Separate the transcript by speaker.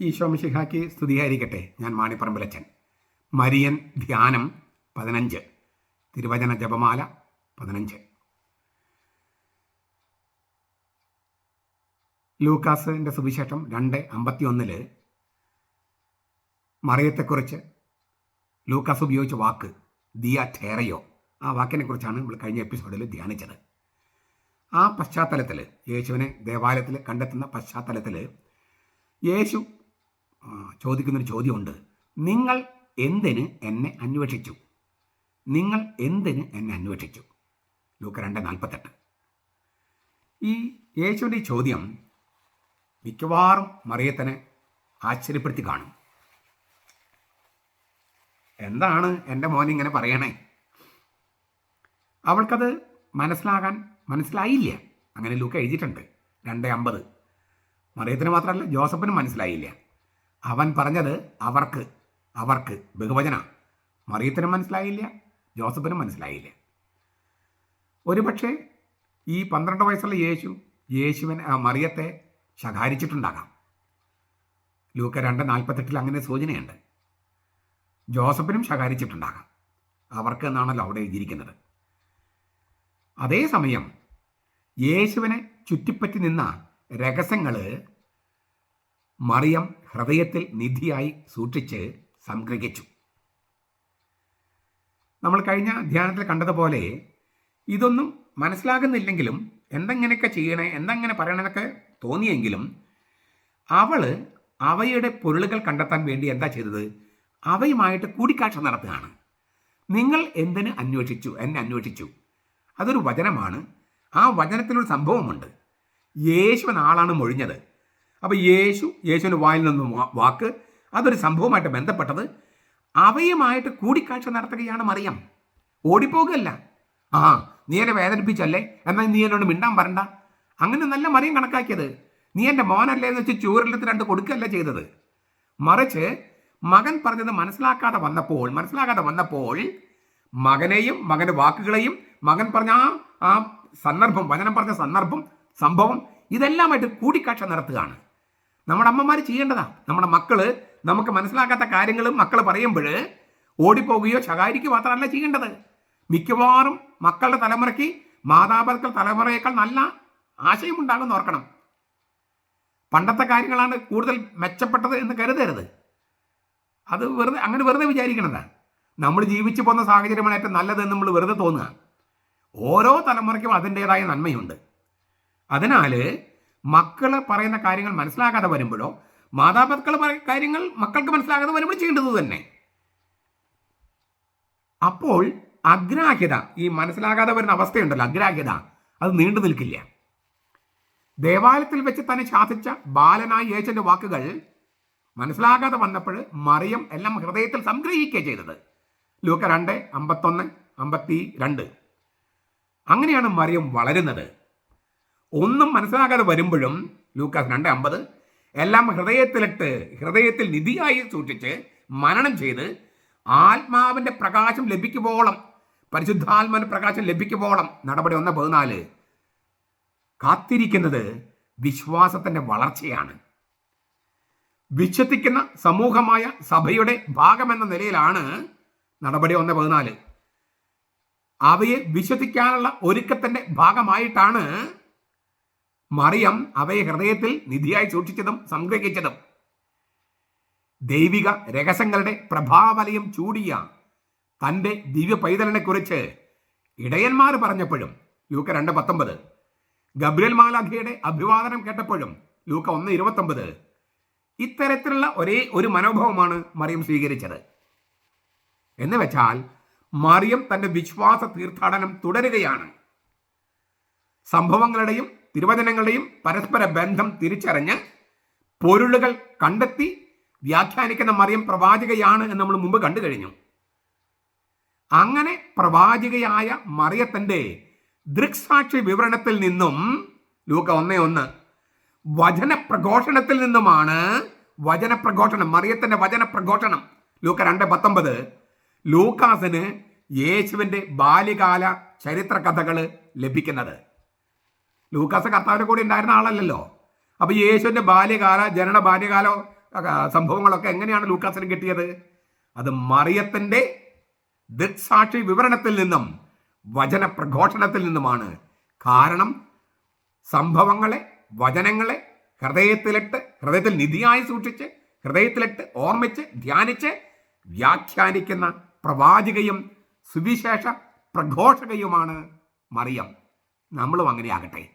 Speaker 1: ഈശോമിശിഹാക്കി സ്തുതിയായിരിക്കട്ടെ. ഞാൻ മാണിപ്പറമ്പിലച്ചൻ മരിയൻ ധ്യാനം പതിനഞ്ച്. തിരുവചന ജപമാല പതിനഞ്ച്. ലൂക്കാസിന്റെ സുവിശേഷം രണ്ട് അമ്പത്തി ഒന്നിൽ മറിയത്തെക്കുറിച്ച് ലൂക്കാസ് ഉപയോഗിച്ച വാക്ക് ദിയ ഠേറയോ ആ വാക്കിനെക്കുറിച്ചാണ് നമ്മൾ കഴിഞ്ഞ എപ്പിസോഡിൽ ധ്യാനിച്ചത്. ആ പശ്ചാത്തലത്തിൽ യേശുവിനെ ദേവാലയത്തിൽ കണ്ടെത്തുന്ന പശ്ചാത്തലത്തിൽ യേശു ചോദിക്കുന്നൊരു ചോദ്യമുണ്ട്. നിങ്ങൾ എന്തിന് എന്നെ അന്വേഷിച്ചു? നിങ്ങൾ എന്തിന് എന്നെ അന്വേഷിച്ചു? ലൂക്ക രണ്ട് നാൽപ്പത്തെട്ട്. ഈ യേശുവിന്റെ ചോദ്യം മിക്കവാറും മറിയത്തിനെ ആശ്ചര്യപ്പെടുത്തി കാണും. എന്താണ് എന്റെ മോൻ ഇങ്ങനെ പറയണേ? അവൾക്കത് മനസ്സിലാകാൻ മനസ്സിലായില്ല. അങ്ങനെ ലൂക്ക എഴുതിയിട്ടുണ്ട്. രണ്ട് അമ്പത്. മറിയത്തിന് മാത്രമല്ല ജോസഫിനും മനസ്സിലായില്ല. അവൻ പറഞ്ഞത് അവർക്ക് അവർക്ക്. ബഹുവചന. മറിയത്തിനും മനസ്സിലായില്ല ജോസഫിനും മനസ്സിലായില്ല. ഒരുപക്ഷെ ഈ പന്ത്രണ്ട് വയസ്സുള്ള യേശു ആ മറിയത്തെ ശകാരിച്ചിട്ടുണ്ടാകാം. ലൂക്ക രണ്ട് നാൽപ്പത്തെട്ടിൽ അങ്ങനെ സൂചനയുണ്ട്. ജോസഫിനും ശകാരിച്ചിട്ടുണ്ടാകാം. അവർക്ക് എന്നാണല്ലോ അവിടെ എഴുതിയിരിക്കുന്നത്. അതേസമയം യേശുവിനെ ചുറ്റിപ്പറ്റി നിന്ന രഹസ്യങ്ങൾ മറിയം ഹൃദയത്തിൽ നിധിയായി സൂക്ഷിച്ച് സംഗ്രഹിച്ചു. നമ്മൾ കഴിഞ്ഞ ധ്യാനത്തിൽ കണ്ടതുപോലെ ഇതൊന്നും മനസ്സിലാകുന്നില്ലെങ്കിലും എന്തെങ്ങനെയൊക്കെ ചെയ്യണേ എന്തെങ്ങനെ പറയണമെന്നൊക്കെ തോന്നിയെങ്കിലും അവൾ അവയുടെ പൊരുളുകൾ കണ്ടെത്താൻ വേണ്ടി എന്താ ചെയ്തത്? അവയുമായിട്ട് കൂടിക്കാഴ്ച നടത്തുകയാണ്. നിങ്ങൾ എന്തിന് അന്വേഷിച്ചു? എന്നെ അന്വേഷിച്ചു. അതൊരു വചനമാണ്. ആ വചനത്തിലൊരു സംഭവമുണ്ട്. യേശു ആളാണ് മൊഴിഞ്ഞത്. അപ്പോൾ യേശു യേശുവിന്റെ വായിൽ നിന്നും വാക്ക്. അതൊരു സംഭവമായിട്ട് ബന്ധപ്പെട്ടത് അവയുമായിട്ട് കൂടിക്കാഴ്ച നടത്തുകയാണ് മറിയം. ഓടിപ്പോകുകയല്ല ആ നീ എന്നെ വേദനിപ്പിച്ചല്ലേ? എന്നാൽ നീ എന്നോട് മിണ്ടാൻ പറണ്ട അങ്ങനെ നല്ല മറിയം കണക്കാക്കിയത്. നീ എന്റെ മോനല്ലേ എന്ന് വെച്ച് ചൂരലത്തിൽ രണ്ട് കൊടുക്കുകയല്ല ചെയ്തത്. മറിച്ച് മകൻ പറഞ്ഞത് മനസ്സിലാക്കാതെ വന്നപ്പോൾ മനസ്സിലാക്കാതെ വന്നപ്പോൾ മകനെയും മകന്റെ വാക്കുകളെയും മകൻ പറഞ്ഞ ആ ആ സന്ദർഭം വചനം പറഞ്ഞ സന്ദർഭം സംഭവം ഇതെല്ലാമായിട്ട് കൂടിക്കാഴ്ച നടത്തുകയാണ്. നമ്മുടെ അമ്മമാർ ചെയ്യേണ്ടതാ. നമ്മുടെ മക്കൾ നമുക്ക് മനസ്സിലാക്കാത്ത കാര്യങ്ങളും മക്കൾ പറയുമ്പോൾ ഓടിപ്പോവുകയോ ശകാരിക്കുകയോ മാത്രമല്ല ചെയ്യേണ്ടത്. മിക്കവാറും മക്കളുടെ തലമുറയ്ക്ക് മാതാപിതാക്കൾ തലമുറയേക്കാൾ നല്ല ആശയമുണ്ടാകുമെന്ന് ഓർക്കണം. പണ്ടത്തെ കാര്യങ്ങളാണ് കൂടുതൽ മെച്ചപ്പെട്ടത് എന്ന് കരുതരുത്. അത് വെറുതെ അങ്ങനെ വെറുതെ വിചാരിക്കണതാണ് നമ്മൾ ജീവിച്ചു പോകുന്ന സാഹചര്യമാണ് ഏറ്റവും നല്ലതെന്ന് നമ്മൾ വെറുതെ തോന്നുക. ഓരോ തലമുറയ്ക്കും അതിന്റെതായ നന്മയുണ്ട്. അതിനാൽ മക്കൾ പറയുന്ന കാര്യങ്ങൾ മനസ്സിലാകാതെ വരുമ്പോഴോ മാതാപിതാക്കൾ കാര്യങ്ങൾ മക്കൾക്ക് മനസ്സിലാകാതെ വരുമ്പോൾ ചെയ്യേണ്ടത് തന്നെ. അപ്പോൾ അഗ്രാഹ്യത ഈ മനസ്സിലാകാതെ വരുന്ന അവസ്ഥയുണ്ടല്ലോ അഗ്രാഹ്യത അത് നീണ്ടു നിൽക്കില്ല. ദേവാലയത്തിൽ വെച്ച് തന്നെ ശാസിച്ച ബാലനായ യേശന്റെ വാക്കുകൾ മനസ്സിലാകാതെ വന്നപ്പോൾ മറിയം എല്ലാം ഹൃദയത്തിൽ സംഗ്രഹിക്കുകയാണ് ചെയ്തത്. ലൂക്ക രണ്ട് അമ്പത്തൊന്ന് അമ്പത്തി രണ്ട് അങ്ങനെയാണ് മറിയം വളരുന്നത്. ഒന്നും മനസ്സിലാകാതെ വരുമ്പോഴും ലൂക്കാസ് രണ്ട് അമ്പത്. എല്ലാം ഹൃദയത്തിലിട്ട് ഹൃദയത്തിൽ നിധിയായി സൂക്ഷിച്ച് മരണം ചെയ്ത് ആത്മാവിന്റെ പ്രകാശം ലഭിക്കുമ്പോളം പരിശുദ്ധാത്മാവിന്റെ പ്രകാശം ലഭിക്കുമ്പോളം നടപടി ഒന്ന് പതിനാല്. കാത്തിരിക്കുന്നത് വിശ്വാസത്തിന്റെ വളർച്ചയാണ്. വിശ്വസിക്കുന്ന സമൂഹമായ സഭയുടെ ഭാഗമെന്ന നിലയിലാണ് നടപടി ഒന്ന് പതിനാല്. അവയെ വിശ്വസിക്കാനുള്ള ഒരുക്കത്തിന്റെ ഭാഗമായിട്ടാണ് മറിയം അവയെ ഹൃദയത്തിൽ നിധിയായി സൂക്ഷിച്ചതും സംഗ്രഹിച്ചതും. ദൈവിക രഹസ്യങ്ങളുടെ പ്രഭാവലയം ചൂടിയ തന്റെ ദിവ്യ പൈതലിനെ കുറിച്ച് ഇടയന്മാർ പറഞ്ഞപ്പോഴും ലൂക്ക രണ്ട് പത്തൊമ്പത്. ഗബ്രിയൽ മാലാഖയുടെ അഭിവാദനം കേട്ടപ്പോഴും ലൂക്ക ഒന്ന് ഇരുപത്തൊമ്പത്. ഇത്തരത്തിലുള്ള ഒരേ ഒരു മനോഭാവമാണ് മറിയം സ്വീകരിച്ചത്. എന്ന് വെച്ചാൽ മറിയം തന്റെ വിശ്വാസ തീർത്ഥാടനം തുടരുകയാണ്. സംഭവങ്ങളുടെയും തിരുവചനങ്ങളുടെയും പരസ്പര ബന്ധം തിരിച്ചറിഞ്ഞ് പൊരുളുകൾ കണ്ടെത്തി വ്യാഖ്യാനിക്കുന്ന മറിയം പ്രവാചകയാണ് എന്ന് നമ്മൾ മുമ്പ് കണ്ടു കഴിഞ്ഞു. അങ്ങനെ പ്രവാചകയായ മറിയത്തിന്റെ ദൃക്സാക്ഷി വിവരണത്തിൽ നിന്നും ലൂക്ക ഒന്നേ ഒന്ന് വചനപ്രഘോഷണത്തിൽ നിന്നുമാണ് വചനപ്രഘോഷണം മറിയത്തിന്റെ വചനപ്രഘോഷണം. ലൂക്ക രണ്ട് പത്തൊമ്പത് ലൂക്കാസിന് യേശുവിന്റെ ബാല്യകാല ചരിത്ര കഥകൾ ലഭിക്കുന്നത്. ലൂക്കാസ് കർത്താവിന്റെ കൂടെ ഉണ്ടായിരുന്ന ആളല്ലല്ലോ. അപ്പോൾ യേശുവിന്റെ ബാല്യകാല ജനന ബാല്യകാല സംഭവങ്ങളൊക്കെ എങ്ങനെയാണ് ലൂക്കാസിന് കിട്ടിയത്? അത് മറിയത്തിന്റെ ദൃക്സാക്ഷി വിവരണത്തിൽ നിന്നും വചന പ്രഘോഷണത്തിൽ നിന്നുമാണ്. കാരണം സംഭവങ്ങളെ വചനങ്ങളെ ഹൃദയത്തിലിട്ട് ഹൃദയത്തിൽ നിധിയായി സൂക്ഷിച്ച് ഹൃദയത്തിലിട്ട് ഓർമ്മിച്ച് ധ്യാനിച്ച് വ്യാഖ്യാനിക്കുന്ന പ്രവാചകയും സുവിശേഷ പ്രഘോഷകയുമാണ് മറിയം. നമ്മളും അങ്ങനെയാകട്ടെ.